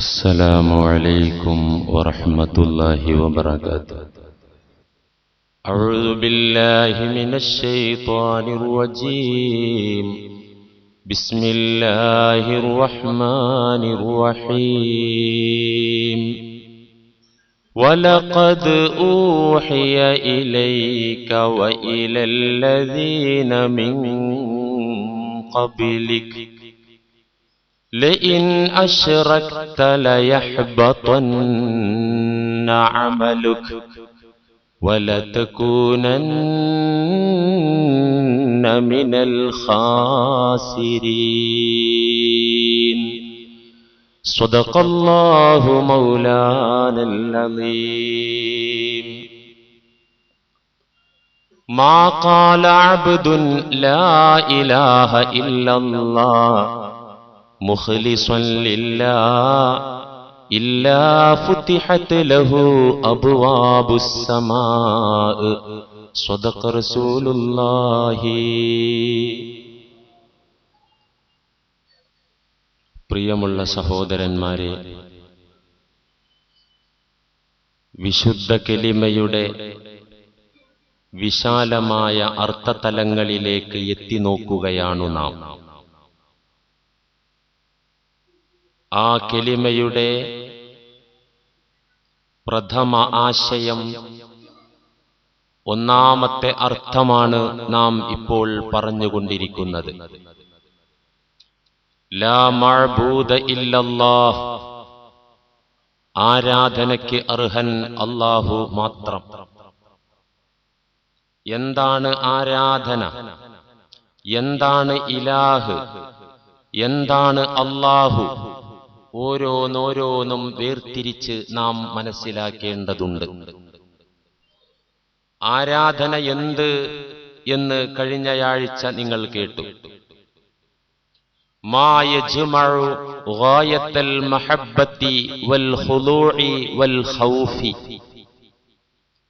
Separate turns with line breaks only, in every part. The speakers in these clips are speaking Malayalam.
السلام عليكم ورحمة الله وبركاته. أعوذ بالله من الشيطان الرجيم. بسم الله الرحمن الرحيم. ولقد أوحي إليك وإلى الذين من قبلك لئن أشركت ليحبطن عملك ولتكونن من الخاسرين. صدق الله مولانا العظيم. ما قال عبد لا إله إلا الله. مخلصا لله إلا فتحت له أبواب السماء صدق رسول الله പ്രിയമുള്ള സഹോദരന്മാരെ വിശുദ്ധ കെലിമയുടെ വിശാലമായ അർത്ഥതലങ്ങളിലേക്ക് എത്തി നോക്കുകയാണു നാം ആ കെലിമയുടെ പ്രഥമ ആശയം ഒന്നാമത്തെ അർത്ഥമാണ് നാം ഇപ്പോൾ പറഞ്ഞുകൊണ്ടിരിക്കുന്നത്. ആരാധനയ്ക്ക് അർഹൻ അല്ലാഹു മാത്രം. എന്താണ് ആരാധന? എന്താണ് ഇലാഹ്? എന്താണ് അല്ലാഹു? ഓരോന്നോരോന്നും വേർതിരിച്ച് നാം മനസ്സിലാക്കേണ്ടതുണ്ട്. ആരാധന എന്ത് എന്ന് കഴിഞ്ഞയാഴ്ച നിങ്ങൾ കേട്ടു.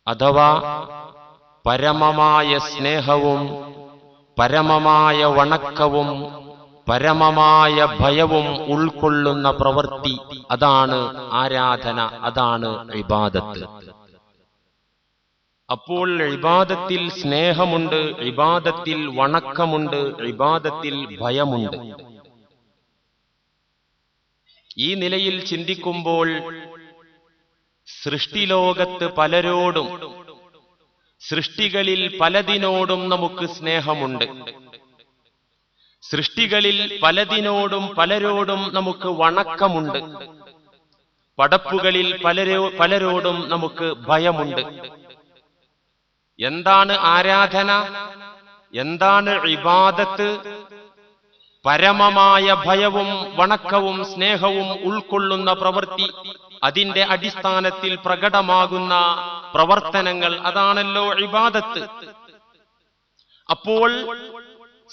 അഥവാ പരമമായ സ്നേഹവും പരമമായ വണക്കവും പരമമായ ഭയവും ഉൾക്കൊള്ളുന്ന പ്രവൃത്തി അതാണ് ആരാധന അതാണ് ഇബാദത്ത്. അപ്പോൾ ഇബാദത്തിൽ സ്നേഹമുണ്ട് ഇബാദത്തിൽ വണക്കമുണ്ട് ഇബാദത്തിൽ ഭയമുണ്ട്. ഈ നിലയിൽ ചിന്തിക്കുമ്പോൾ സൃഷ്ടിലോകത്ത് പലരോടും സൃഷ്ടികളിൽ പലതിനോടും നമുക്ക് സ്നേഹമുണ്ട്. സൃഷ്ടികളിൽ പലതിനോടും പലരോടും നമുക്ക് വണക്കമുണ്ട്. പടപ്പുകളിൽ പലരോ പലരോടും നമുക്ക് ഭയമുണ്ട്. എന്താണ് ആരാധന? എന്താണ് ഇബാദത്ത്? പരമമായ ഭയവും വണക്കവും സ്നേഹവും ഉൾക്കൊള്ളുന്ന പ്രവൃത്തി അതിന്റെ അടിസ്ഥാനത്തിൽ പ്രകടമാകുന്ന പ്രവർത്തനങ്ങൾ അതാണല്ലോ ഇബാദത്ത്. അപ്പോൾ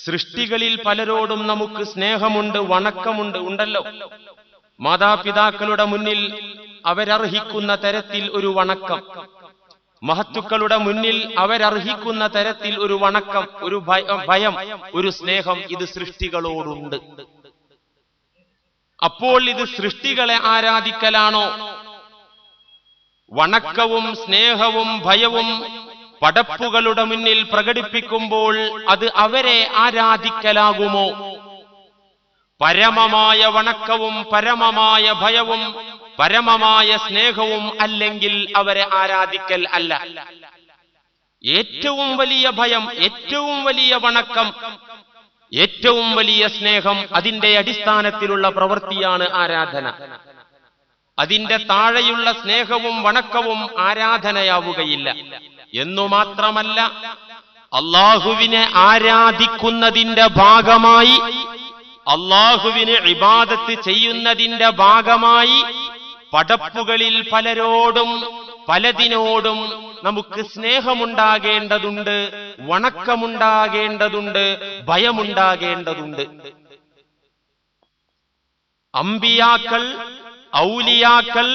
സൃഷ്ടികളിൽ പലരോടും നമുക്ക് സ്നേഹമുണ്ട് വണക്കമുണ്ട് ഉണ്ടല്ലോ. മാതാപിതാക്കളുടെ മുന്നിൽ അവരർഹിക്കുന്ന തരത്തിൽ ഒരു വണക്കം. മഹത്തുക്കളുടെ മുന്നിൽ അവരർഹിക്കുന്ന തരത്തിൽ ഒരു വണക്കം ഒരു ഭയം ഒരു സ്നേഹം ഇത് സൃഷ്ടികളോടുണ്ട്. അപ്പോൾ ഇത് സൃഷ്ടികളെ ആരാധിക്കലാണോ? വണക്കവും സ്നേഹവും ഭയവും പടപ്പുകളുടെ മുന്നിൽ പ്രകടിപ്പിക്കുമ്പോൾ അത് അവരെ ആരാധിക്കലാകുമോ? പരമമായ വണക്കവും പരമമായ ഭയവും പരമമായ സ്നേഹവും അല്ലെങ്കിൽ അവരെ ആരാധിക്കൽ അല്ല. ഏറ്റവും വലിയ ഭയം ഏറ്റവും വലിയ വണക്കം ഏറ്റവും വലിയ സ്നേഹം അതിന്റെ അടിസ്ഥാനത്തിലുള്ള പ്രവൃത്തിയാണ് ആരാധന. അതിന്റെ താഴെയുള്ള സ്നേഹവും വണക്കവും ആരാധനയാവുകയില്ല. എന്നു മാത്രമല്ല അള്ളാഹുവിനെ ആരാധിക്കുന്നതിന്റെ ഭാഗമായി അള്ളാഹുവിന് ഇബാദത്ത് ചെയ്യുന്നതിന്റെ ഭാഗമായി പടപ്പുകളിൽ പലരോടും പലതിനോടും നമുക്ക് സ്നേഹമുണ്ടാകേണ്ടതുണ്ട് വണക്കമുണ്ടാകേണ്ടതുണ്ട് ഭയമുണ്ടാകേണ്ടതുണ്ട്. അമ്പിയാക്കൾ ഔലിയാക്കൾ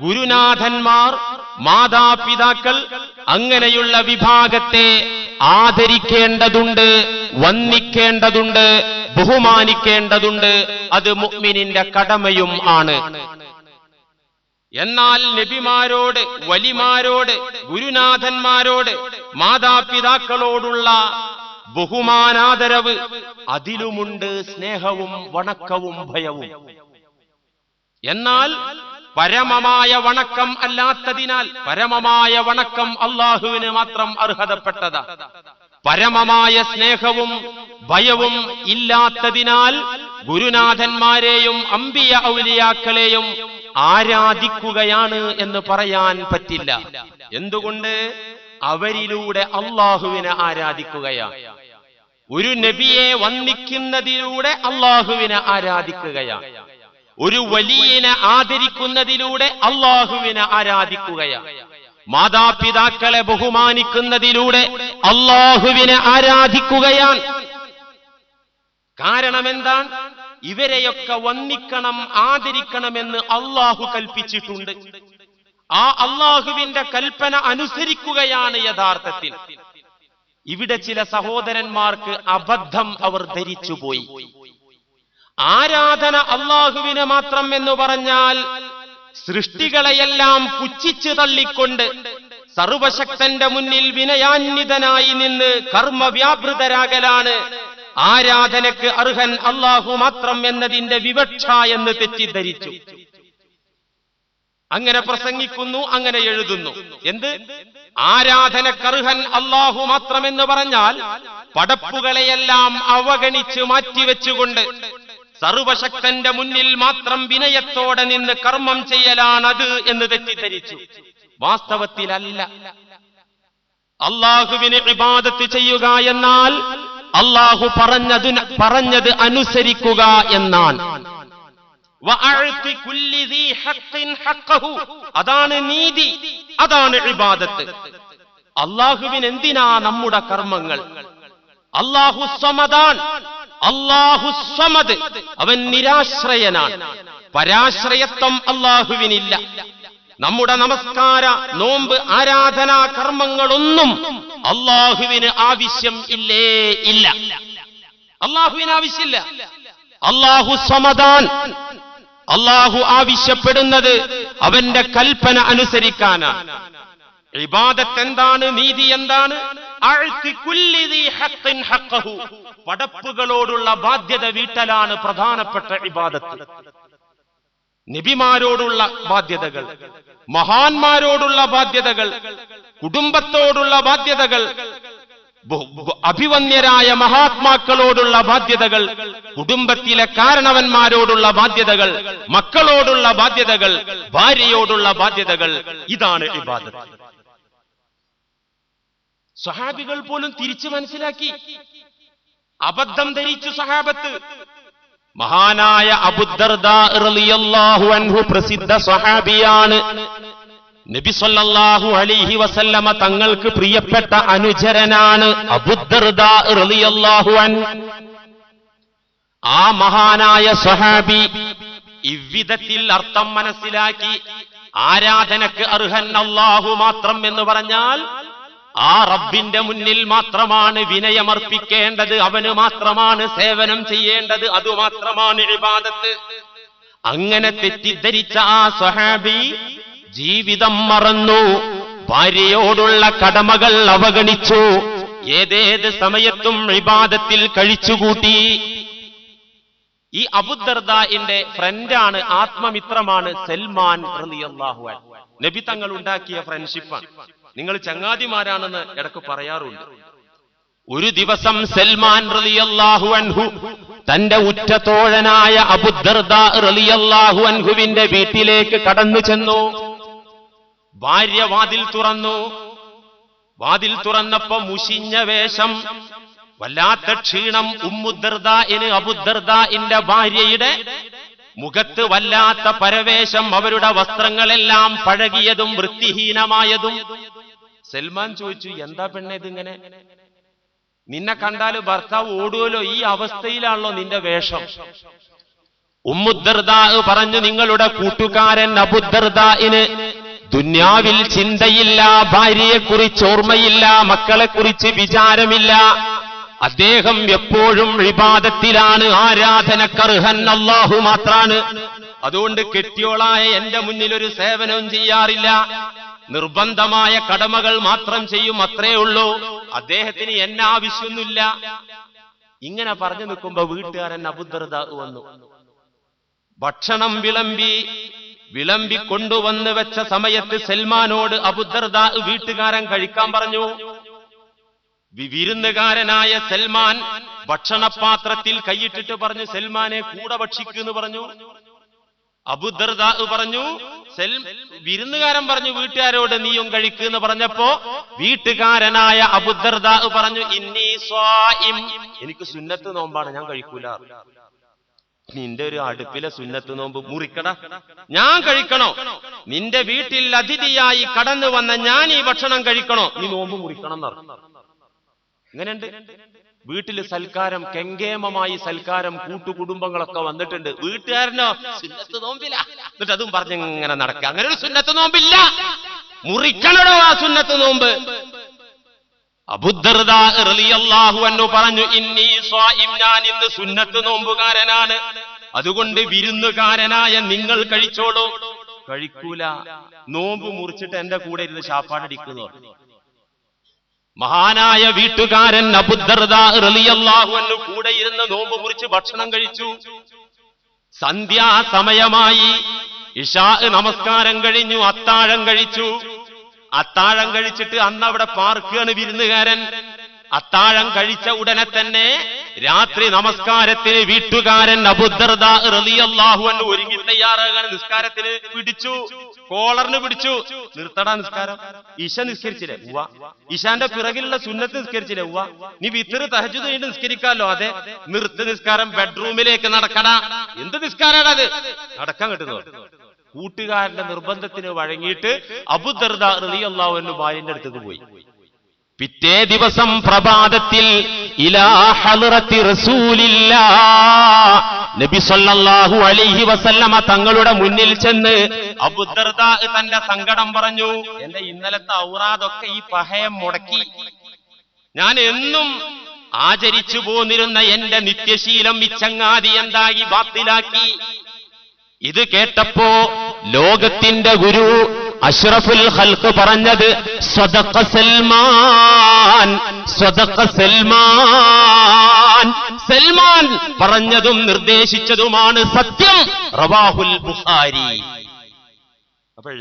ഗുരുനാഥന്മാർ മാതാപിതാക്കൾ അങ്ങനെയുള്ള വിഭാഗത്തെ ആദരിക്കേണ്ടതുണ്ട് വന്ദിക്കേണ്ടതുണ്ട് ബഹുമാനിക്കേണ്ടതുണ്ട്. അത് മുഅ്മിനിന്റെ കടമയും ആണ്. എന്നാൽ നബിമാരോട് വലിമാരോട് ഗുരുനാഥന്മാരോട് മാതാപിതാക്കളോടുള്ള ബഹുമാനാദരവ് അതിലുമുണ്ട് സ്നേഹവും വണക്കവും ഭയവും. എന്നാൽ പരമമായ വണക്കം അല്ലാത്തതിനാൽ പരമമായ വണക്കം അള്ളാഹുവിന് മാത്രം അർഹതപ്പെട്ടതാ. പരമമായ സ്നേഹവും ഭയവും ഇല്ലാത്തതിനാൽ ഗുരുനാഥന്മാരെയും അമ്പിയ ഔലിയാക്കളെയും ആരാധിക്കുകയാണ് എന്ന് പറയാൻ പറ്റില്ല. എന്തുകൊണ്ട്? അവരിലൂടെ അള്ളാഹുവിനെ ആരാധിക്കുകയാണ് ഒരു നബിയെ വന്ദിക്കുന്നതിലൂടെ അള്ളാഹുവിനെ ആരാധിക്കുകയാണ് ഒരു വലിയനെ ആദരിക്കുന്നതിലൂടെ അള്ളാഹുവിനെ ആരാധിക്കുകയാണ്. മാതാപിതാക്കളെ ബഹുമാനിക്കുന്നതിലൂടെ അള്ളാഹുവിനെ ആരാധിക്കുകയാണ്. കാരണം എന്താണ് ഇവരെയൊക്കെ വന്ദിക്കണം ആദരിക്കണമെന്ന് അള്ളാഹു കൽപ്പിച്ചിട്ടുണ്ട്. ആ അള്ളാഹുവിന്റെ കൽപ്പന അനുസരിക്കുകയാണ് യഥാർത്ഥത്തിൽ. ഇവിടെ ചില സഹോദരന്മാർക്ക് അബദ്ധം അവർ ധരിച്ചുപോയി. ആരാധന അള്ളാഹുവിന് മാത്രം എന്ന് പറഞ്ഞാൽ സൃഷ്ടികളെയെല്ലാം പുച്ഛിച്ചു തള്ളിക്കൊണ്ട് സർവശക്തന്റെ മുന്നിൽ വിനയാന്വിതനായി നിന്ന് കർമ്മവ്യാപൃതരാകലാണ്. ആരാധനക്ക് അർഹൻ അള്ളാഹു മാത്രം എന്നതിന്റെ വിവക്ഷ എന്ന് തെറ്റിദ്ധരിച്ചു. അങ്ങനെ പ്രസംഗിക്കുന്നു അങ്ങനെ എഴുതുന്നു. എന്ത്? ആരാധനക്കർഹൻ അള്ളാഹു മാത്രമെന്ന് പറഞ്ഞാൽ പടപ്പുകളെയെല്ലാം അവഗണിച്ച് മാറ്റിവെച്ചുകൊണ്ട് സർവശക്തന്റെ മുന്നിൽ മാത്രം വിനയത്തോടെ നിന്ന് കർമ്മം ചെയ്യലാണത് എന്ന് തെറ്റിദ്ധരിച്ചു. വാസ്തവത്തിലല്ല. അള്ളാഹുവിന് ഇബാദത്ത് ചെയ്യുക എന്നാൽ അള്ളാഹു പറഞ്ഞത് പറഞ്ഞത് അനുസരിക്കുക എന്നാണ്. അതാണ് നീതി അതാണ് ഇബാദത്ത്. അള്ളാഹുവിന് എന്തിനാ നമ്മുടെ കർമ്മങ്ങൾ? അള്ളാഹു സമദാൻ അള്ളാഹു സമദ്. അവൻ നിരാശ്രയനാണ്. പരാശ്രയത്വം അള്ളാഹുവിനില്ല നമ്മുടെ നമസ്കാര നോമ്പ് ആരാധനാ കർമ്മങ്ങളൊന്നും അള്ളാഹുവിന് ആവശ്യം ഇല്ലേ ഇല്ല. അള്ളാഹുവിന് ആവശ്യമില്ല. അള്ളാഹു സമദാൻ. അള്ളാഹു ആവശ്യപ്പെടുന്നത് അവന്റെ കൽപ്പന അനുസരിക്കാനാണ്. ഇബാദത്ത് എന്താണ് നീതി എന്താണ്? പടപ്പുകളോടുള്ള ബാധ്യത വീട്ടലാണ് പ്രധാനപ്പെട്ട ഇബാദത്ത്. നബിമാരോടുള്ള ബാധ്യതകൾ മഹാന്മാരോടുള്ള ബാധ്യതകൾ കുടുംബത്തോടുള്ള ബാധ്യതകൾ അഭിവന്യരായ മഹാത്മാക്കളോടുള്ള ബാധ്യതകൾ കുടുംബത്തിലെ കാരണവന്മാരോടുള്ള ബാധ്യതകൾ മക്കളോടുള്ള ബാധ്യതകൾ ഭാര്യയോടുള്ള ബാധ്യതകൾ ഇതാണ് ഇബാദത്ത്. സഹാബികൾ പോലും തിരിച്ചു മനസ്സിലാക്കി. അബദ്ധം ധരിച്ചു സഹാബത്ത് മഹാനായ അബുദർദാ റളിയല്ലാഹു അൻഹു പ്രസിദ്ധ സഹാബിയാണ് നബി അലിഹി വസല്ലമ തങ്ങൾക്ക് പ്രിയപ്പെട്ട അനുചരനാണ് അബുദർദാ റളിയല്ലാഹു അൻ. ആ മഹാനായ സഹാബി ഇவ்விധത്തിൽ അർത്ഥം മനസ്സിലാക്കി ആരാധനക്ക് അർഹൻ അള്ളാഹു മാത്രം എന്ന് പറഞ്ഞാൽ ആ റബ്ബിന്റെ മുന്നിൽ മാത്രമാണ് വിനയമർപ്പിക്കേണ്ടത് അവന് മാത്രമാണ് സേവനം ചെയ്യേണ്ടത് അതുമാത്രമാണ് ഇബാദത്ത്. അങ്ങനെ തെറ്റിദ്ധരിച്ച ആ സ്വഹാബി ജീവിതം മറന്നു ഭാര്യയോടുള്ള കടമകൾ അവഗണിച്ചു ഏതേത് സമയത്തും ഇബാദത്തിൽ കഴിച്ചുകൂട്ടി. ഈ അബുദർദാന്റെ ഫ്രണ്ടാണ് ആത്മമിത്രമാണ് സൽമാൻ റളിയല്ലാഹു നബി തങ്ങൾ ഉണ്ടാക്കിയ ഫ്രണ്ട്ഷിപ്പാണ്. നിങ്ങൾ ചങ്ങാതിമാരാണെന്ന് ഇടയ്ക്ക് പറയാറുണ്ട്. ഒരു ദിവസം സൽമാൻ റളിയല്ലാഹു അൻഹു തന്റെ ഉറ്റത്തോഴനായ അബുദർദ റളിയല്ലാഹു അൻഹുവിന്റെ വീട്ടിലേക്ക് കടന്നു ചെന്നു. ഭാര്യ വാതിൽ തുറന്നു. വാതിൽ തുറന്നപ്പോ മുഷിഞ്ഞ വേഷം വല്ലാത്ത ക്ഷീണം ഉമ്മുദർദിന് അബുദർദ ഇന്റെ ഭാര്യയുടെ മുഖത്ത് വല്ലാത്ത പരവേശം അവരുടെ വസ്ത്രങ്ങളെല്ലാം പഴകിയതും വൃത്തിഹീനമായതും. സൽമാൻ ചോദിച്ചു എന്താ പെണ്ണെ ഇതിങ്ങനെ? നിന്നെ കണ്ടാൽ ഭർത്താവ് ഓടുവല്ലോ ഈ അവസ്ഥയിലാണല്ലോ നിന്റെ വേഷം. ഉമ്മുദർദാ പറഞ്ഞു നിങ്ങളുടെ കൂട്ടുകാരൻ അബുദർദായിന് ദുന്യാവിൽ ചിന്തയില്ല ഭാര്യയെക്കുറിച്ച് ഓർമ്മയില്ല മക്കളെക്കുറിച്ച് വിചാരമില്ല. അദ്ദേഹം എപ്പോഴും വിവാദത്തിലാണ്. ആരാധനക്കർഹൻ അള്ളാഹു മാത്രാണ്. അതുകൊണ്ട് കെട്ടിയോളായ എന്റെ മുന്നിൽ ഒരു സേവനവും ചെയ്യാറില്ല. നിർബന്ധമായ കടമകൾ മാത്രം ചെയ്യും അത്രേ ഉള്ളൂ. അദ്ദേഹത്തിന് എന്നെ ആവശ്യമൊന്നുമില്ല. ഇങ്ങനെ പറഞ്ഞു നിൽക്കുമ്പോ വീട്ടുകാരൻ അബുദ്ധ്രത വന്നു. ഭക്ഷണം വിളമ്പി വിളമ്പി കൊണ്ടുവന്ന് വെച്ച സമയത്ത് സൽമാനോട് അബുദർദ വീട്ടുകാരൻ കഴിക്കാൻ പറഞ്ഞു. വിരുന്നുകാരനായ സൽമാൻ ഭക്ഷണപാത്രത്തിൽ കൈയിട്ടിട്ട് പറഞ്ഞു സൽമാനെ കൂടെ ഭക്ഷിക്കുന്ന് പറഞ്ഞു. അബുദർദ പറഞ്ഞു വിരുന്നുകാരൻ പറഞ്ഞു വീട്ടുകാരോട് നീയും കഴിക്കുന്ന് പറഞ്ഞപ്പോ വീട്ടുകാരനായ അബുദർദ പറഞ്ഞു ഇന്നി എനിക്ക് സുന്നത്ത് നോമ്പാണ് ഞാൻ കഴിക്കൂല. നിന്റെ ഒരു അടുപ്പിലെ സുന്നത്ത് നോമ്പ് മുറിക്കട. ഞാൻ കഴിക്കണോ? നിന്റെ വീട്ടിൽ അതിഥിയായി കടന്നു വന്ന ഞാൻ ഈ ഭക്ഷണം കഴിക്കണോ? നീ നോമ്പ് മുറിക്കണം എന്നറിഞ്ഞു എങ്ങനെയുണ്ട്? വീട്ടിൽ സൽക്കാരം കെങ്കേമമായി സൽക്കാരം കൂട്ടുകുടുംബങ്ങളൊക്കെ വന്നിട്ടുണ്ട്. വീട്ടുകാരനോ? സുന്നത്ത് നോമ്പില്ല എന്നിട്ട് അതും പറഞ്ഞ് ഇങ്ങനെ നടക്കുക. അങ്ങനെ ഒരു സുന്നത്ത് നോമ്പില്ല. മുറിക്കണടോ ആ സുന്നത്ത് നോമ്പ്. അൻഹു പറഞ്ഞു ഇന്നി ഞാൻ ഇന്ന് സുന്നത്ത് നോമ്പുകാരനാണ്. അതുകൊണ്ട് വിരുന്നുകാരനായ നിങ്ങൾ കഴിച്ചോളൂ. കഴിക്കൂല. നോമ്പ് മുറിച്ചിട്ട് എന്റെ കൂടെ ഇരുന്ന് ശാപ്പാടടിക്കുന്നു മഹാനായ വീട്ടുകാരൻ കൂടെ ഇരുന്ന് നോമ്പ് മുറിച്ച് ഭക്ഷണം കഴിച്ചു. സന്ധ്യാസമയമായി ഇഷാ നമസ്കാരം കഴിഞ്ഞു അത്താഴം കഴിച്ചു. അത്താഴം കഴിച്ചിട്ട് അന്ന് അവിടെ പാർക്കുകയാണ് വിരുന്നുകാരൻ. അത്താഴം കഴിച്ച ഉടനെ തന്നെ രാത്രി നമസ്കാരത്തിന് വീട്ടുകാരൻ അൻഹു ഒരുങ്ങി തയ്യാറാകാൻ നിസ്കാരത്തിന് പിടിച്ചു. കോളറിന് പിടിച്ചു. നിർത്തടാ നിസ്കാരം. ഇശ നിസ്കരിച്ചില്ലേ? ഉവ്വ. ഇശാന്റെ പിറകിലുള്ള സുന്നത്ത് നിസ്കരിച്ചില്ലേ? ഉവ്വ. നീ വിത്തറ് തഹജുദ് കഴിഞ്ഞ് നിസ്കരിക്കാമല്ലോ അതെ. നിർത്ത് നിസ്കാരം ബെഡ്റൂമിലേക്ക് നടക്കടാ. എന്ത് നിസ്കാരാണ് അത് നടക്കാൻ കിട്ടുന്നു കൂട്ടുകാരന്റെ നിർബന്ധത്തിന് വഴങ്ങിയിട്ട് അബുദർദ അൻഹു ഭാര്യന്റെ അടുത്തേക്ക് പോയി. പിറ്റേ ദിവസം പ്രഭാതത്തിൽ ഇലാ ഹളറത്തി റസൂലില്ലാ. നബി സല്ലല്ലാഹു അലൈഹി വസല്ലമ തങ്ങളുടെ മുന്നിൽ ചെന്ന് തന്റെ സങ്കടം പറഞ്ഞു. എന്റെ ഇന്നലത്തെ ഔറാദൊക്കെ ഈ പഹയം മുടക്കി. ഞാൻ എന്നും ആചരിച്ചു പോന്നിരുന്ന എന്റെ നിത്യശീലം ഇച്ചങ്ങാതി എന്തായി ബാത്തിലാക്കി. ഇത് കേട്ടപ്പോ ലോകത്തിന്റെ ഗുരു അഷ്റഫുൽ ഹൽക്ക് പറഞ്ഞത് സ്വതക്ക സൽമാൻ സ്വതക്ക സൽമാൻ. സൽമാൻ പറഞ്ഞതും നിർദ്ദേശിച്ചതുമാണ് സത്യം. റവാഹുൽ ബുഹാരി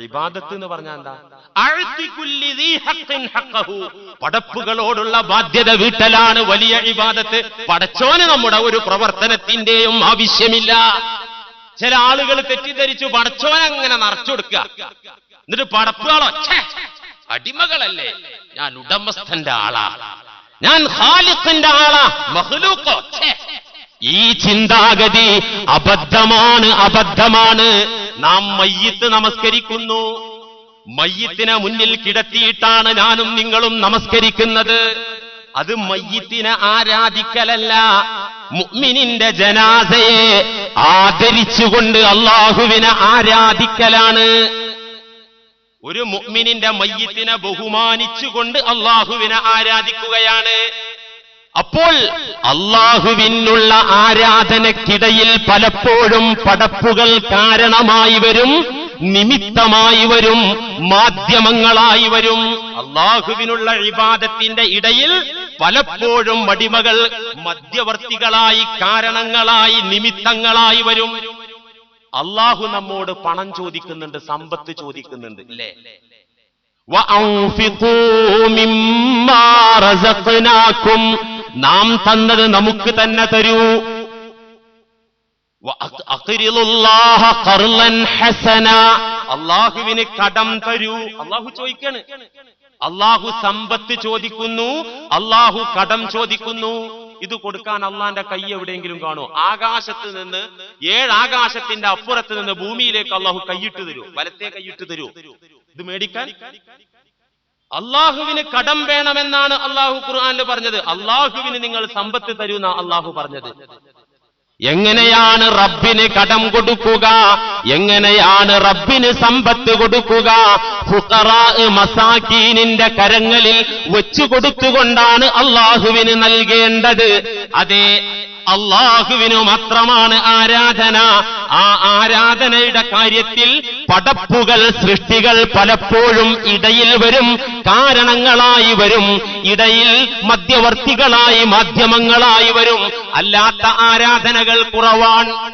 ഇബാദത്ത് എന്ന് പറഞ്ഞാൽ എന്താ? പടപ്പുകളോടുള്ള ബാധ്യത വീട്ടലാണ് വലിയ ഇബാദത്ത്. പടച്ചോന് നമ്മുടെ ഒരു പ്രവർത്തനത്തിന്റെയും ആവശ്യമില്ല. ചില ആളുകൾ തെറ്റിദ്ധരിച്ചു പടച്ചോനങ്ങനെ നിറച്ചു കൊടുക്കുക എന്നിട്ട് പടപ്പാളോ അടിമകളല്ലേ. ഞാൻ ഉടമസ്ഥന്റെ ആളാ. ഞാൻ ഖാലിഖിന്റെ ആളാ. മഹ്ലൂക്കോ. ഈ ചിന്താഗതി അബദ്ധമാണ് അബദ്ധമാണ്. നാം മയ്യത്ത് നമസ്കരിക്കുന്നു. മയ്യത്തിനെ മുന്നിൽ കിടത്തിയിട്ടാണ് ഞാനും നിങ്ങളും നമസ്കരിക്കുന്നത്. അത് മയ്യത്തിനെ ആരാധിക്കലല്ല മുഅ്മിനിന്റെ ജനാസയെ ആദരിച്ചുകൊണ്ട് അള്ളാഹുവിനെ ആരാധിക്കലാണ്. ഒരു മുഅ്മിനിന്റെ മയ്യത്തിനെ ബഹുമാനിച്ചുകൊണ്ട് അള്ളാഹുവിനെ ആരാധിക്കുകയാണ്. അപ്പോൾ അള്ളാഹുവിനുള്ള ആരാധനക്കിടയിൽ പലപ്പോഴും പടപ്പുകൾ കാരണമായി വരും നിമിത്തമായി വരും മാധ്യമങ്ങളായി വരും. അള്ളാഹുവിനുള്ള വിവാദത്തിന്റെ ഇടയിൽ പലപ്പോഴും അടിമകൾ മധ്യവർത്തികളായി കാരണങ്ങളായി നിമിത്തങ്ങളായി വരും. അള്ളാഹു നമ്മോട് പണം ചോദിക്കുന്നുണ്ട് സമ്പത്ത് ചോദിക്കുന്നുണ്ട്. ഇല്ലേ നാം തന്നത് നമുക്ക് തന്നെ തരൂ. ഹസന. അള്ളാഹുവിന് കടം തരൂ. അള്ളാഹു ചോദിക്കാണ്. അള്ളാഹു സമ്പത്ത് ചോദിക്കുന്നു. അള്ളാഹു കടം ചോദിക്കുന്നു. ഇത് കൊടുക്കാൻ അള്ളാന്റെ കൈ എവിടെയെങ്കിലും കാണോ ആകാശത്ത് നിന്ന് ഏഴ് ആകാശത്തിന്റെ അപ്പുറത്ത് നിന്ന് ഭൂമിയിലേക്ക് അള്ളാഹു കൈയിട്ട് തരൂ. വലത്തെ കൈയിട്ട് തരൂ. ഇത് മേടിക്കാൻ? അള്ളാഹുവിന് കടം വേണമെന്നാണ് അള്ളാഹു ഖുർആാനിൽ പറഞ്ഞത്. അള്ളാഹുവിന് നിങ്ങൾ സമ്പത്ത് തരൂന്ന അള്ളാഹു പറഞ്ഞത്. എങ്ങനെയാണ് റബ്ബിന് കടം കൊടുക്കുക? എങ്ങനെയാണ് റബ്ബിന് സമ്പത്ത് കൊടുക്കുക? മസാക്കീനിന്റെ കരങ്ങളിൽ വെച്ചു കൊടുത്തുകൊണ്ടാണ് അള്ളാഹുവിന് നൽകേണ്ടത്. അതെ അള്ളാഹുവിനു മാത്രമാണ് ആരാധന. ആ ആരാധനയുടെ കാര്യത്തിൽ പടപ്പുകൾ സൃഷ്ടികൾ പലപ്പോഴും ഇടയിൽ വരും കാരണങ്ങളായി വരും ഇടയിൽ മധ്യവർത്തികളായി മാധ്യമങ്ങളായി വരും. അല്ലാത്ത ആരാധനകൾ കുറവാണ്.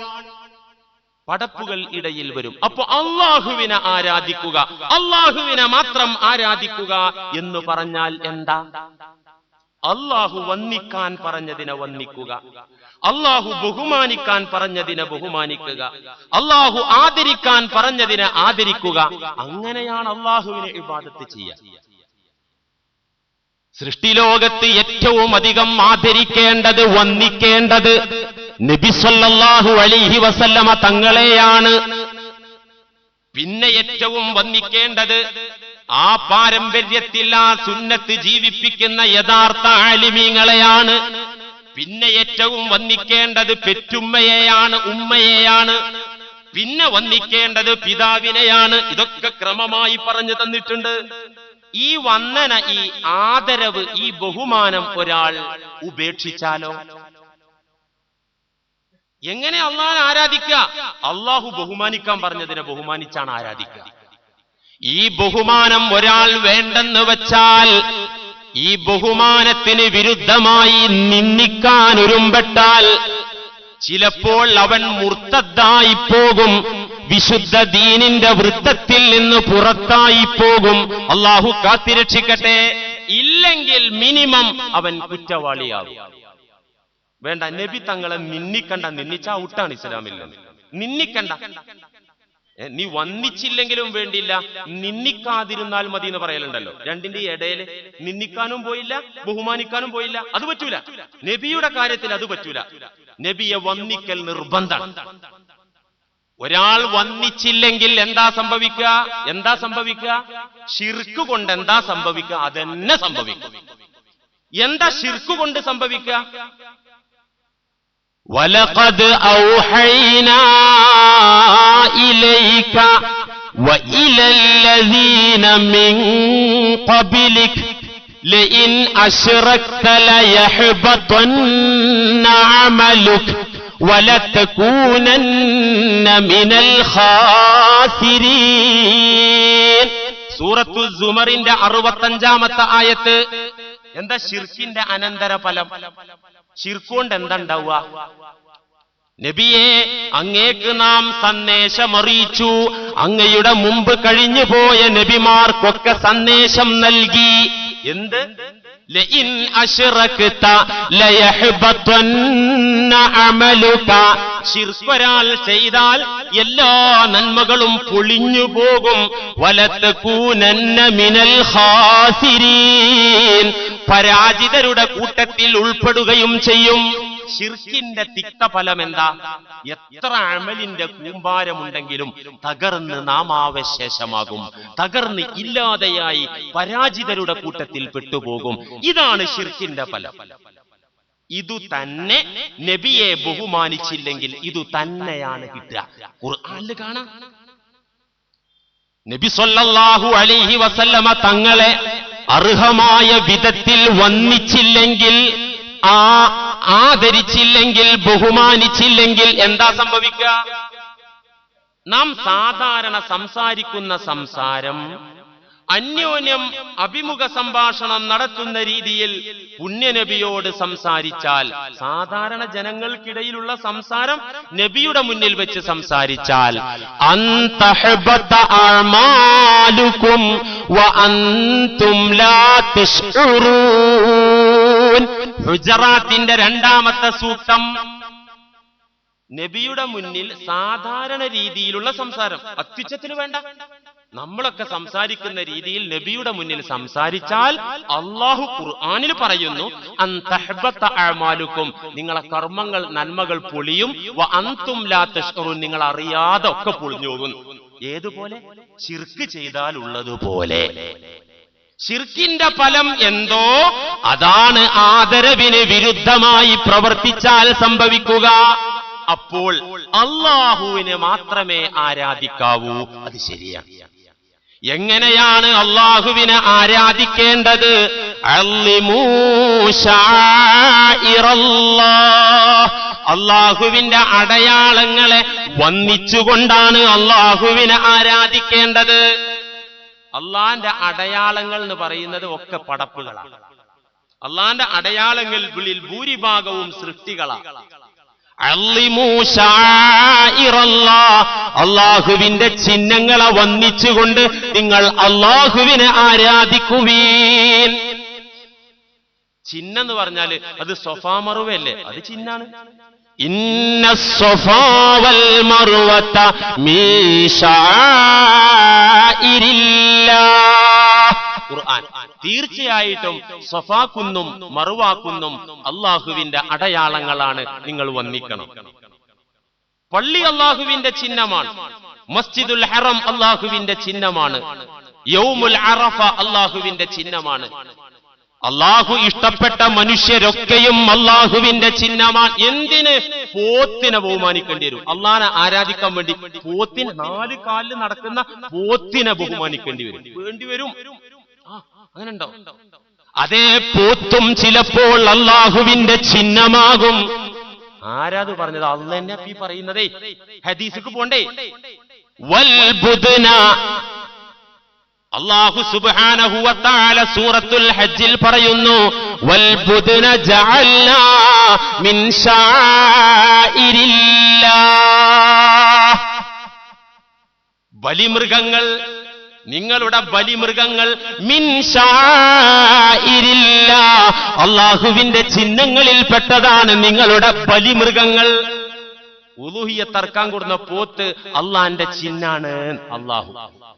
പടപ്പുകൾ ഇടയിൽ വരും. അപ്പൊ അള്ളാഹുവിനെ ആരാധിക്കുക അള്ളാഹുവിനെ മാത്രം ആരാധിക്കുക എന്ന് പറഞ്ഞാൽ എന്താ? അള്ളാഹു വന്നിക്കാൻ പറഞ്ഞതിനെ വന്നിക്കുക അള്ളാഹു ബഹുമാനിക്കാൻ പറഞ്ഞതിനെ ബഹുമാനിക്കുക. അള്ളാഹു ആദരിക്കാൻ പറഞ്ഞതിനെ ആദരിക്കുക. അങ്ങനെയാണ് അള്ളാഹുവിനെ ഇബാദത്ത് ചെയ്യുക. സൃഷ്ടിലോകത്ത് ഏറ്റവും അധികം ആദരിക്കേണ്ടത് വന്ദിക്കേണ്ടത് നബിസ്വല്ലാഹു അലിഹി വസല്ലമ തങ്ങളെയാണ്. പിന്നെ ഏറ്റവും വന്ദിക്കേണ്ടത് ആ പാരമ്പര്യത്തിൽ ആ സുന്നത്ത് ജീവിപ്പിക്കുന്ന യഥാർത്ഥ ആലിമീങ്ങളെയാണ്. പിന്നെ ഏറ്റവും വന്നിക്കേണ്ടത് പെറ്റുമ്മയെയാണ് ഉമ്മയെയാണ്. പിന്നെ വന്നിക്കേണ്ടത് പിതാവിനെയാണ്. ഇതൊക്കെ ക്രമമായി പറഞ്ഞു തന്നിട്ടുണ്ട്. ഈ വന്ദന ഈ ആദരവ് ഈ ബഹുമാനം ഒരാൾ ഉപേക്ഷിച്ചാലോ? എങ്ങനെ അള്ളാഹനെ ആരാധിക്ക അള്ളാഹു ബഹുമാനിക്കാൻ പറഞ്ഞതിനെ ബഹുമാനിച്ചാണ് ആരാധിക്കുക. ഈ ബഹുമാനം ഒരാൾ വേണ്ടെന്ന് വച്ചാൽ ഈ ബഹുമാനത്തിന് വിരുദ്ധമായി നിന്ദിക്കാൻ ഒരുമ്പെട്ടാൽ ചിലപ്പോൾ അവൻ മുർത്തദ്ദായി പോകും വിശുദ്ധ ദീനിന്റെ വൃത്തത്തിൽ നിന്ന് പുറത്തായി പോകും. അള്ളാഹു കാത്തിരക്ഷിക്കട്ടെ. ഇല്ലെങ്കിൽ മിനിമം അവൻ കുറ്റവാളിയാകും. വേണ്ട നബി തങ്ങളെ നിന്നിക്കണ്ട നിന്നിച്ചാ ഔട്ടാണ് ഇസ്ലാമിൽ നിന്ന് നിന്നിക്കണ്ട നീ വന്നിച്ചില്ലെങ്കിലും വേണ്ടിയില്ല. നിന്നിക്കാതിരുന്നാൽ മതി എന്ന് പറയലുണ്ടല്ലോ. രണ്ടിന്റെ ഇടയിൽ നിന്നിക്കാനും പോയില്ല ബഹുമാനിക്കാനും പോയില്ല. അത് പറ്റൂല. നബിയുടെ കാര്യത്തിൽ അത് പറ്റൂല. നബിയെ വന്നിക്കൽ നിർബന്ധം. ഒരാൾ വന്നിച്ചില്ലെങ്കിൽ എന്താ സംഭവിക്കുക? എന്താ സംഭവിക്കുക? ഷിർക്ക് കൊണ്ട് എന്താ സംഭവിക്കുക? അതെന്നെ സംഭവിക്കും. എന്താ ഷിർക്ക് കൊണ്ട് സംഭവിക്കുക? ولقد أوحينا إليك وإلى الذين من قبلك لئن أشركت ليحبطن عملك ولتكونن من الخاسرين സൂറത്തു സുമറിന്റെ അറുപത്തഞ്ചാമത്തെ ആയത്ത് എന്താ ഷിർക്കിന്റെ അനന്തര ഫലം ഷിർക്കൊണ്ട് എന്താ ഉണ്ടാവുക നബിയെ അങ്ങേക്ക് നാം സന്ദേശമറിയിച്ചു. അങ്ങയുടെ മുമ്പ് കഴിഞ്ഞു പോയ നബിമാർക്കൊക്കെ സന്ദേശം നൽകി. എന്ത്? ലഇൻ ചെയ്താൽ എല്ലാ നന്മകളും പൊളിഞ്ഞു പോകും. വലത്തകൂനന്ന മിനൽ ഖാസിരീൻ പരാജിതരുടെ കൂട്ടത്തിൽ ഉൾപ്പെടുകയും ചെയ്യും. ശിർക്കിന്റെ തിക്തഫലം എന്താ എത്ര അമലിന്റെ കൂമ്പാരമുണ്ടെങ്കിലും തകർന്ന് നാമാവശേഷമാകും തകർന്ന് ഇല്ലാതെയായി പരാജിതരുടെ കൂട്ടത്തിൽ പെട്ടുപോകും. ഇതാണ് ശിർക്കിന്റെ ഫലം. ഇതു തന്നെ നബിയെ ബഹുമാനിച്ചില്ലെങ്കിൽ ഇതു തന്നെയാണ് കിട്ടുക ഖുർആനിൽ കാണാം. നബി സല്ലല്ലാഹു അലൈഹി വസല്ലമ തങ്ങളെ അർഹമായ വിധത്തിൽ വന്നിച്ചില്ലെങ്കിൽ ആ ആദരിച്ചില്ലെങ്കിൽ ബഹുമാനിച്ചില്ലെങ്കിൽ എന്താ സംഭവിക്കുക? നാം സാധാരണ സംസാരിക്കുന്ന സംസാരം അന്യോന്യം അഭിമുഖ സംഭാഷണം നടത്തുന്ന രീതിയിൽ പുണ്യനബിയോട് സംസാരിച്ചാൽ സാധാരണ ജനങ്ങൾക്കിടയിലുള്ള സംസാരം നബിയുടെ മുന്നിൽ വെച്ച് സംസാരിച്ചാൽ ഹുജറാത്തിന്റെ രണ്ടാമത്തെ സൂക്തം നബിയുടെ മുന്നിൽ സാധാരണ രീതിയിലുള്ള സംസാരം അത്യുച്ചത്തിന് വേണ്ട. നമ്മളൊക്കെ സംസാരിക്കുന്ന രീതിയിൽ നബിയുടെ മുന്നിൽ സംസാരിച്ചാൽ അള്ളാഹു ഖുർആാനിൽ പറയുന്നു അന്തഹബത്ത അമാലുക്കും. നിങ്ങളെ കർമ്മങ്ങൾ നന്മകൾ പൊളിയും അന്തും നിങ്ങൾ അറിയാതെ ഒക്കെ പൊളിഞ്ഞു പോകും ഏതുപോലെ? ചിർക്ക് ചെയ്താൽ ഉള്ളതുപോലെ. ശിർക്കിന്റെ ഫലം എന്തോ? അതാണ് ആദരവിന് വിരുദ്ധമായി പ്രവർത്തിച്ചാൽ സംഭവിക്കുക. അപ്പോൾ അള്ളാഹുവിനെ മാത്രമേ ആരാധിക്കാവൂ. അത് ശരിയാണ്. എങ്ങനെയാണ് അള്ളാഹുവിനെ ആരാധിക്കേണ്ടത്. അള്ളാഹുവിന്റെ അടയാളങ്ങളെ വന്നിച്ചുകൊണ്ടാണ് അള്ളാഹുവിനെ ആരാധിക്കേണ്ടത് അള്ളാന്റെ അടയാളങ്ങൾ എന്ന് പറയുന്നത് ഒക്കെ പടപ്പുകളാണ് അള്ളാന്റെ അടയാളങ്ങളിൽ ഭൂരിഭാഗവും സൃഷ്ടികളാണ്. അള്ളാഹുവിന്റെ ചിഹ്നങ്ങളെ വന്നിച്ചുകൊണ്ട് നിങ്ങൾ അള്ളാഹുവിനെ ആരാധിക്കുവീൻ. ചിഹ്നം എന്ന് പറഞ്ഞാൽ അത് സൊഫാമറുവല്ലേ അത് ചിഹ്നാണ്. ഇന്ന സൊഫാവൽ മറുവത്ത ഖുർആൻ തീർച്ചയായിട്ടും സഫാക്കുന്നും മറുവാക്കുന്നും അള്ളാഹുവിന്റെ അടയാളങ്ങളാണ് നിങ്ങൾ വന്നിക്കണം. പള്ളി അള്ളാഹുവിന്റെ ചിഹ്നമാണ്. മസ്ജിദുൽ ഹറം അള്ളാഹുവിന്റെ ചിഹ്നമാണ്. യൗമുൽ അറഫ അള്ളാഹുവിന്റെ ചിഹ്നമാണ്. അള്ളാഹു ഇഷ്ടപ്പെട്ട മനുഷ്യരൊക്കെയും അള്ളാഹുവിന്റെ ചിഹ്നമാണ്. എന്തിന്? പോത്തിനെ ബഹുമാനിക്കേണ്ടി വരും. അള്ളാഹനെ ആരാധിക്കാൻ വേണ്ടി പോത്തിന് നാല് കാലിൽ നടക്കുന്ന പോത്തിനെ ബഹുമാനിക്കേണ്ടി വരും. വേണ്ടി വരും. അങ്ങനെയുണ്ടോ? അതേ പോത്തും ചിലപ്പോൾ അള്ളാഹുവിന്റെ ചിഹ്നമാകും. ആരാത് പറഞ്ഞത്? അള്ള തന്നെ ഈ പറയുന്നതേ. ഹദീസിക്ക് പോണ്ടേ? വൽബുദ്ന അള്ളാഹു സുബ്ഹാനഹു വതആല സൂറത്തുൽ ഹജ്ജിൽ പറയുന്നു വൽബുദ്ന ജഅൽനാ ബലിമൃഗങ്ങൾ നിങ്ങളുടെ ബലിമൃഗങ്ങൾ മിൻ ശാഇരില്ല. അള്ളാഹുവിന്റെ ചിഹ്നങ്ങളിൽ പെട്ടതാണ് നിങ്ങളുടെ ബലിമൃഗങ്ങൾ. ഉലുഹിയ തർക്കാൻ കൊടുന്ന പോത്ത് അള്ളാന്റെ ചിഹ്നാണ്. അള്ളാഹു.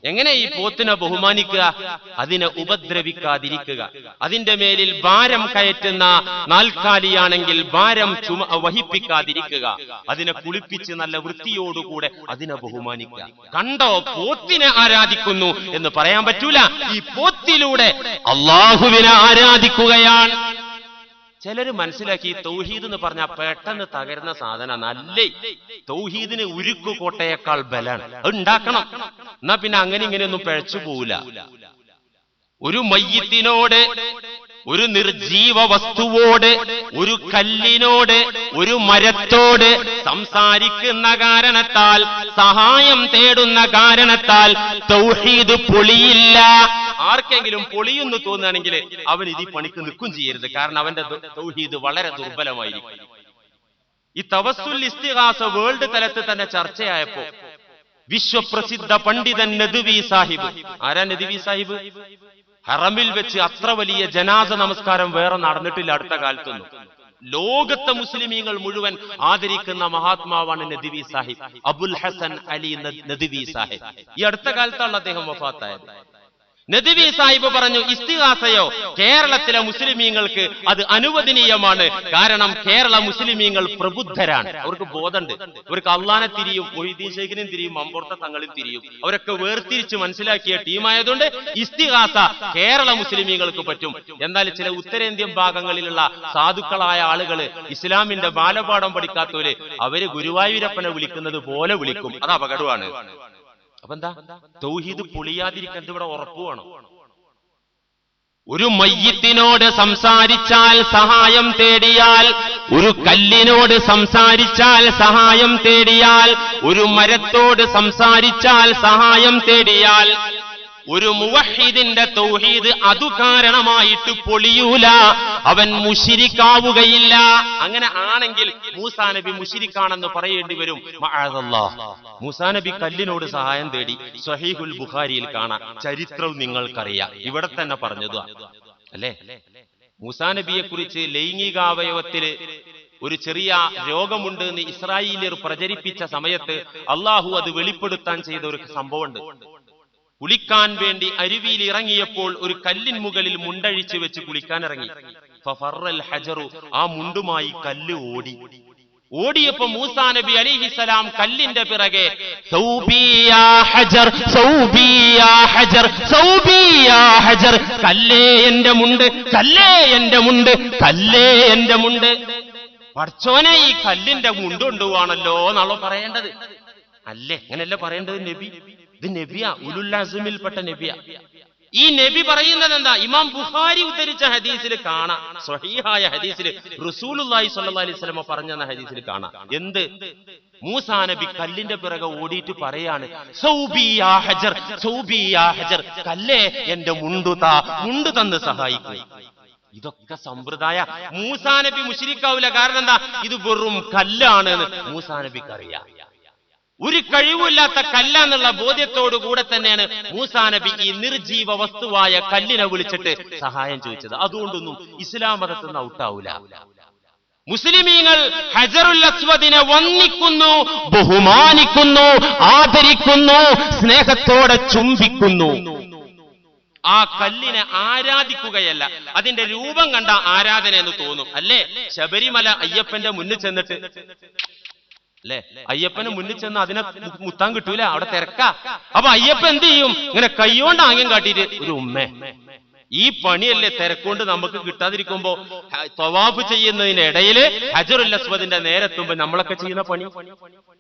എങ്ങനെ ഈ പോത്തിനെ ബഹുമാനിക്കുക? അതിനെ ഉപദ്രവിക്കാതിരിക്കുക. അതിന്റെ മേലിൽ ഭാരം കയറ്റുന്ന നാൽക്കാലിയാണെങ്കിൽ ഭാരം ചുമ വഹിപ്പിക്കാതിരിക്കുക. അതിനെ കുളിപ്പിച്ച് നല്ല വൃത്തിയോടുകൂടെ അതിനെ ബഹുമാനിക്കുക. കണ്ടോ പോത്തിനെ ആരാധിക്കുന്നു എന്ന് പറയാൻ പറ്റൂല. ഈ പോത്തിലൂടെ അള്ളാഹുവിനെ ആരാധിക്കുകയാണ്. ചിലര് മനസ്സിലാക്കി തൗഹീദ് എന്ന് പറഞ്ഞാൽ പെട്ടെന്ന് തകരുന്ന സാധന. നല്ലേ തൗഹീദിന് ഉരുക്കു കോട്ടയേക്കാൾ ബലാണ് അത് ഉണ്ടാക്കണം. എന്നാ പിന്നെ അങ്ങനെ ഇങ്ങനെയൊന്നും പിഴച്ചു പോവില്ല. ഒരു മയ്യത്തിനോട് ഒരു നിർജീവ വസ്തുവോട് ഒരു കല്ലിനോട് ഒരു മരത്തോട് സംസാരിക്കുന്ന കാരണത്താൽ സഹായം തേടുന്ന കാരണത്താൽ തൗഹീദ് പൊളിയില്ല. ആർക്കെങ്കിലും പൊളിയെന്ന് തോന്നുകയാണെങ്കിൽ അവൻ ഇതി പണിക്ക് നിൽക്കും ചെയ്യരുത്. കാരണം അവന്റെ തൗഹീദ് വളരെ ദുർബലമായിരിക്കും. ഈ തവസുൽ ഇസ്തിഹാസ വേൾഡ് തലത്തിൽ തന്നെ ചർച്ചയായപ്പോ വിശ്വപ്രസിദ്ധ പണ്ഡിതൻ നദുവി സാഹിബ്. ആരാ നദുവി സാഹിബ്? ഹറമിൽ വെച്ച് അത്ര വലിയ ജനാസ നമസ്കാരം വേറെ നടന്നിട്ടില്ല അടുത്ത കാലത്തൊന്നും. ലോകത്തെ മുസ്ലിമീങ്ങൾ മുഴുവൻ ആദരിക്കുന്ന മഹാത്മാവാണ് നദിവി സാഹിബ്. അബുൽ ഹസൻ അലി നദിവി സാഹിബ്. ഈ അടുത്ത കാലത്താണ് അദ്ദേഹം വഫാത്തായത്. നദിവി സാഹിബ് പറഞ്ഞു ഇസ്തിഹാസയോ? കേരളത്തിലെ മുസ്ലിമീങ്ങൾക്ക് അത് അനുവദനീയമാണ്. കാരണം കേരള മുസ്ലിമീങ്ങൾ പ്രബുദ്ധരാണ്. അവർക്ക് ബോധമുണ്ട്. അവർക്ക് അള്ളാനെ തിരിയും മൊഹീദ്ദീൻ ശേഖരനും തിരിയും മമ്പുറത്തെ തങ്ങളും തിരിയും. അവരൊക്കെ വേർതിരിച്ച് മനസ്സിലാക്കിയ ടീമായതുകൊണ്ട് ഇസ്തിഹാസ കേരള മുസ്ലിമീങ്ങൾക്ക് പറ്റും. എന്നാൽ ചില ഉത്തരേന്ത്യൻ ഭാഗങ്ങളിലുള്ള സാധുക്കളായ ആളുകൾ ഇസ്ലാമിന്റെ ബാലപാഠം പഠിക്കാത്തവര് അവർ ഗുരുവായൂരപ്പനെ വിളിക്കുന്നത് പോലെ വിളിക്കും. അത് അപകടമാണ്. അപ്പൊ എന്താ തൗഹീദ് പൊളിയാതിരിക്കാൻ ഇവിടെ ഉറപ്പുവാണ് വേണം. ഒരു മയ്യത്തിനോട് സംസാരിച്ചാൽ സഹായം തേടിയാൽ ഒരു കല്ലിനോട് സംസാരിച്ചാൽ സഹായം തേടിയാൽ ഒരു മരത്തോട് സംസാരിച്ചാൽ സഹായം തേടിയാൽ ഒരു മുവഹീദിന്റെ തൗഹീദ് അതു കാരണമായിട്ട് പൊളിയൂല. അവൻ മുഷിരിക്കാവുകയില്ല അങ്ങനെ ആണെങ്കിൽ മൂസാ നബി മുഷിരിക്കാണെന്ന് പറയേണ്ടി വരും. മൂസാ നബി കല്ലിനോട് സഹായം തേടി സഹീഹുൽ ബുഖാരിയിൽ കാണാം. ചരിത്രം നിങ്ങൾക്കറിയാം. ഇവിടെ തന്നെ പറഞ്ഞത് അല്ലേ? മൂസാ നബിയെ കുറിച്ച് ലൈംഗികാവയവത്തിൽ ഒരു ചെറിയ രോഗമുണ്ട് എന്ന് ഇസ്രായേലിയർ പ്രചരിപ്പിച്ച സമയത്ത് അള്ളാഹു അത് വെളിപ്പെടുത്താൻ ചെയ്ത ഒരു സംഭവമുണ്ട്. കുളിക്കാൻ വേണ്ടി അരുവിയിൽ ഇറങ്ങിയപ്പോൾ ഒരു കല്ലിൻ മുകളിൽ മുണ്ടഴിച്ചു വെച്ച് കുളിക്കാൻ ഇറങ്ങി ഹജറു ആ മുണ്ടുമായി കല്ല് ഓടി. ഓടിയപ്പോ മൂസാ നബി അലിഹിസലാം കല്ലിന്റെ പിറകെ "സൗബി ഹജർ, ഹജർ, ഹജർ." കല്ലേ എന്റെ മുണ്ട് കല്ലേ എന്റെ മുണ്ട് കല്ലേ എന്റെ മുണ്ട്. പഠിച്ചോനെ ഈ കല്ലിന്റെ മുണ്ട് എന്നാണോ പറയേണ്ടത്. അല്ലേ അങ്ങനെയല്ല പറയേണ്ടത് നബി? ഇത് നബിയ ഉലുല്ലാസുമിൽപ്പെട്ട നബിയ. ഈ നബി പറയുന്നത് എന്താ? ഇമാം ബുഹാരി ഉദ്ധരിച്ച ഹദീസിൽ കാണാം. സ്വഹീഹായ ഹദീസിൽ റസൂലുള്ളാഹി സ്വല്ലല്ലാഹി അലൈഹി വസല്ലമ പറഞ്ഞ ഹദീസിൽ കാണാം. എന്ത്? മൂസാ നബി കല്ലിന്റെ പിറകെ ഓടിയിട്ട് പറയാണ് "സൗബി യാ ഹജർ, ഹജർ." കല്ലേ എന്റെ മുണ്ടുത മുണ്ടു തന്ന് സഹായിക്കൂ. ഇതൊക്കെ സമ്പ്രദായ. മൂസാ നബി മുഷിരിക്കാവൂല കാരണം എന്താ? ഇത് വെറും കല്ലാണ് മൂസാ നബിക്ക് അറിയാം ഒരു കഴിവില്ലാത്ത കല്ലാന്നുള്ള ബോധ്യത്തോടു കൂടെ തന്നെയാണ് മൂസാ നബി ഈ നിർജീവ വസ്തുവായ കല്ലിനെ വിളിച്ചിട്ട് സഹായം ചോദിച്ചത്. അതുകൊണ്ടൊന്നും ഇസ്ലാം മതത്തിൽ നിന്ന് ഔട്ടാവൂല. മുസ്ലിമീങ്ങൾ ഹജറുൽ അസ്വദിനെ വന്ദിക്കുന്നു ബഹുമാനിക്കുന്നു ആദരിക്കുന്നു സ്നേഹത്തോടെ ചുംബിക്കുന്നു. ആ കല്ലിനെ ആരാധിക്കുകയല്ല അതിന്റെ രൂപം കണ്ട ആരാധന എന്ന് തോന്നും. അല്ലേ? ശബരിമല അയ്യപ്പന്റെ മുന്നിൽ ചെന്നിട്ട് അല്ലേ അയ്യപ്പന് മുന്നിൽ ചെന്ന് അതിനെ മുത്താൻ കിട്ടൂല? അവിടെ തിരക്ക. അപ്പൊ അയ്യപ്പൻ എന്ത് ചെയ്യും? ഇങ്ങനെ കൈകൊണ്ട് ആംഗ്യം കാട്ടിയിട്ട് ഒരു ഉമ്മ ഈ പണിയല്ലേ തിരക്കൊണ്ട് നമുക്ക് കിട്ടാതിരിക്കുമ്പോ തവാഫ് ചെയ്യുന്നതിന്റെ ഇടയിൽ ഹജറുൽ അസ്വദിന്റെ നേരെത്തുമ്പോ നമ്മളൊക്കെ ചെയ്യുന്ന പണി.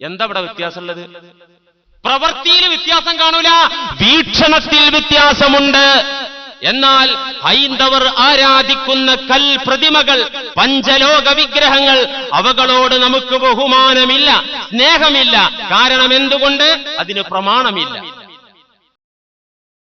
എന്താ ഇവിടെ വ്യത്യാസമുള്ളത്? പ്രവൃത്തിയിൽ വ്യത്യാസം കാണൂല. വീക്ഷണത്തിൽ വ്യത്യാസമുണ്ട്. എന്നാൽ ഹൈന്ദവർ ആരാധിക്കുന്ന കൽ പ്രതിമകൾ പഞ്ചലോക വിഗ്രഹങ്ങൾ അവകളോട് നമുക്ക് ബഹുമാനമില്ല സ്നേഹമില്ല. കാരണം എന്തുകൊണ്ട്? അതിന് പ്രമാണമില്ല.